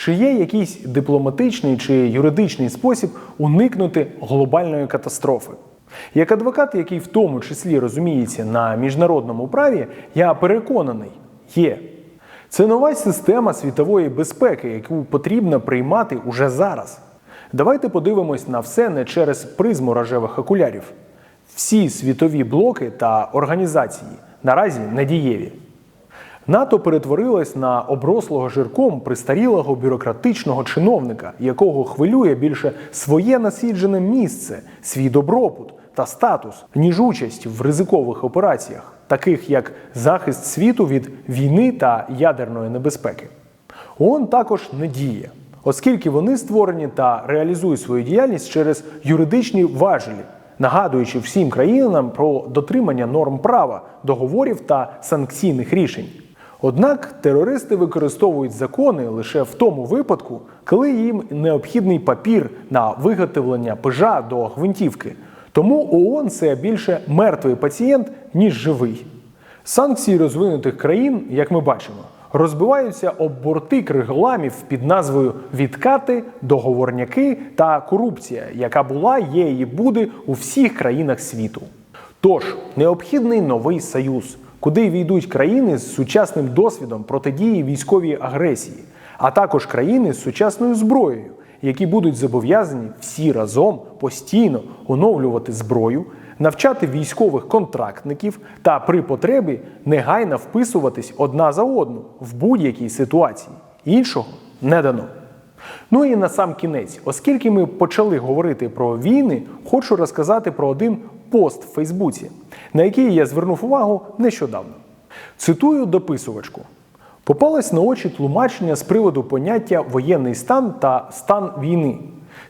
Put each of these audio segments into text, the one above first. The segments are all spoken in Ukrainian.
Чи є якийсь дипломатичний чи юридичний спосіб уникнути глобальної катастрофи? Як адвокат, який в тому числі розуміється на міжнародному праві, я переконаний, є. Це нова система світової безпеки, яку потрібно приймати уже зараз. Давайте подивимось на все не через призму рожевих окулярів. Всі світові блоки та організації наразі недієві. НАТО перетворилось на оброслого жирком пристарілого бюрократичного чиновника, якого хвилює більше своє насіджене місце, свій добробут та статус, ніж участь в ризикових операціях, таких як захист світу від війни та ядерної небезпеки. ООН також не діє, оскільки вони створені та реалізують свою діяльність через юридичні важелі, нагадуючи всім країнам про дотримання норм права, договорів та санкційних рішень. Однак терористи використовують закони лише в тому випадку, коли їм необхідний папір на виготовлення пижа до гвинтівки. Тому ООН це більше мертвий пацієнт, ніж живий. Санкції розвинутих країн, як ми бачимо, розбиваються об борти криголамів під назвою відкати, договорняки та корупція, яка була, є і буде у всіх країнах світу. Тож необхідний новий союз, куди війдуть країни з сучасним досвідом протидії військовій агресії, а також країни з сучасною зброєю, які будуть зобов'язані всі разом постійно оновлювати зброю, навчати військових контрактників та при потребі негайно вписуватись одна за одну в будь-якій ситуації. Іншого не дано. Ну і на сам кінець, оскільки ми почали говорити про війни, хочу розказати про один пост в Фейсбуці, на який я звернув увагу нещодавно. Цитую дописувачку. Попалось на очі тлумачення з приводу поняття воєнний стан та стан війни.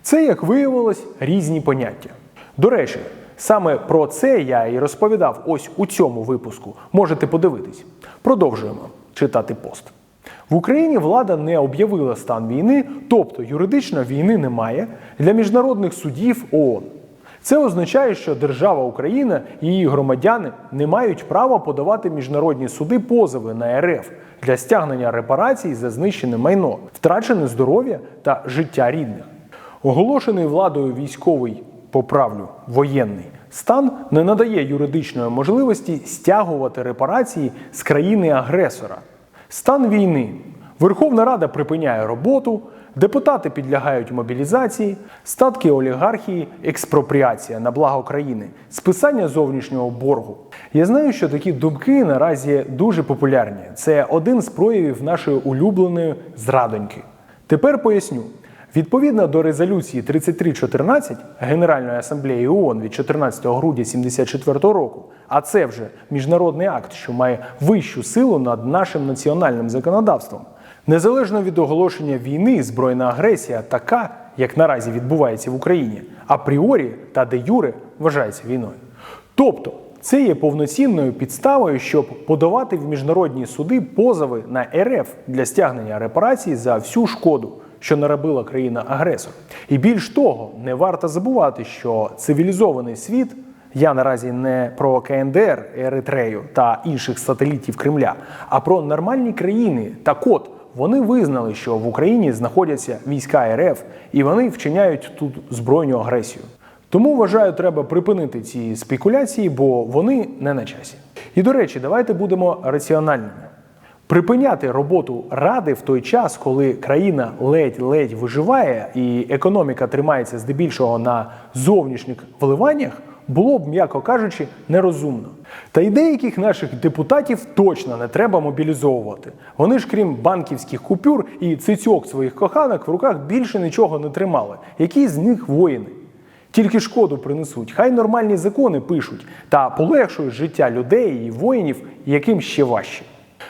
Це, як виявилось, різні поняття. До речі, саме про це я і розповідав ось у цьому випуску. Можете подивитись. Продовжуємо читати пост. В Україні влада не об'явила стан війни, тобто юридично війни немає для міжнародних судів ООН. Це означає, що держава Україна і її громадяни не мають права подавати міжнародні суди позови на РФ для стягнення репарацій за знищене майно, втрачене здоров'я та життя рідних. Оголошений владою військовий поправлю воєнний стан не надає юридичної можливості стягувати репарації з країни-агресора. Стан війни. Верховна Рада припиняє роботу, депутати підлягають мобілізації, статки олігархії, експропріація на благо країни, списання зовнішнього боргу. Я знаю, що такі думки наразі дуже популярні. Це один з проявів нашої улюбленої зрадоньки. Тепер поясню. Відповідно до резолюції 3314 Генеральної асамблеї ООН від 14 грудня 1974 року, а це вже міжнародний акт, що має вищу силу над нашим національним законодавством. Незалежно від оголошення війни, збройна агресія така, як наразі відбувається в Україні, апріорі та де юре вважається війною. Тобто, це є повноцінною підставою, щоб подавати в міжнародні суди позови на РФ для стягнення репарацій за всю шкоду, що наробила країна-агресор. І більш того, не варто забувати, що цивілізований світ. Я наразі не про КНДР, Еритрею та інших сателітів Кремля, а про нормальні країни. Так от вони визнали, що в Україні знаходяться війська РФ і вони вчиняють тут збройну агресію. Тому вважаю, треба припинити ці спекуляції, бо вони не на часі. І до речі, давайте будемо раціональними. Припиняти роботу ради в той час, коли країна ледь-ледь виживає і економіка тримається здебільшого на зовнішніх вливаннях, було б, м'яко кажучи, нерозумно. Та й деяких наших депутатів точно не треба мобілізовувати. Вони ж, крім банківських купюр і цицьок своїх коханок, в руках більше нічого не тримали. Які з них воїни? Тільки шкоду принесуть. Хай нормальні закони пишуть та полегшують життя людей і воїнів, яким ще важче.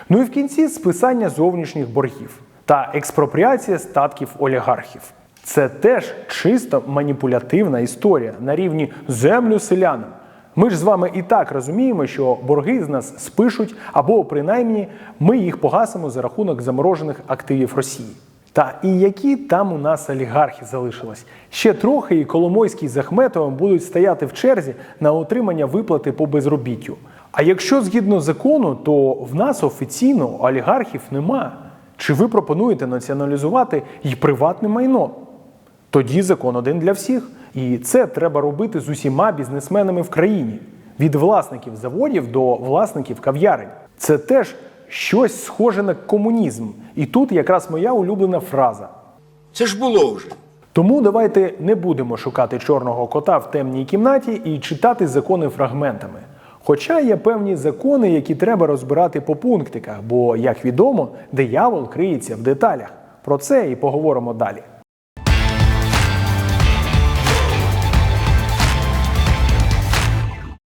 Ну і в кінці списання зовнішніх боргів та експропріація статків олігархів. Це теж чисто маніпулятивна історія на рівні землю селянам. Ми ж з вами і так розуміємо, що борги з нас спишуть, або принаймні ми їх погасимо за рахунок заморожених активів Росії. Та і які там у нас олігархи залишились? Ще трохи і Коломойський з Ахметовим будуть стояти в черзі на отримання виплати по безробіттю. А якщо згідно закону, то в нас офіційно олігархів нема. Чи ви пропонуєте націоналізувати і приватне майно? Тоді закон один для всіх. І це треба робити з усіма бізнесменами в країні від власників заводів до власників кав'ярень. Це теж щось схоже на комунізм. І тут якраз моя улюблена фраза. Це ж було вже. Тому давайте не будемо шукати чорного кота в темній кімнаті і читати закони фрагментами. Хоча є певні закони, які треба розбирати по пунктиках, бо, як відомо, диявол криється в деталях. Про це і поговоримо далі.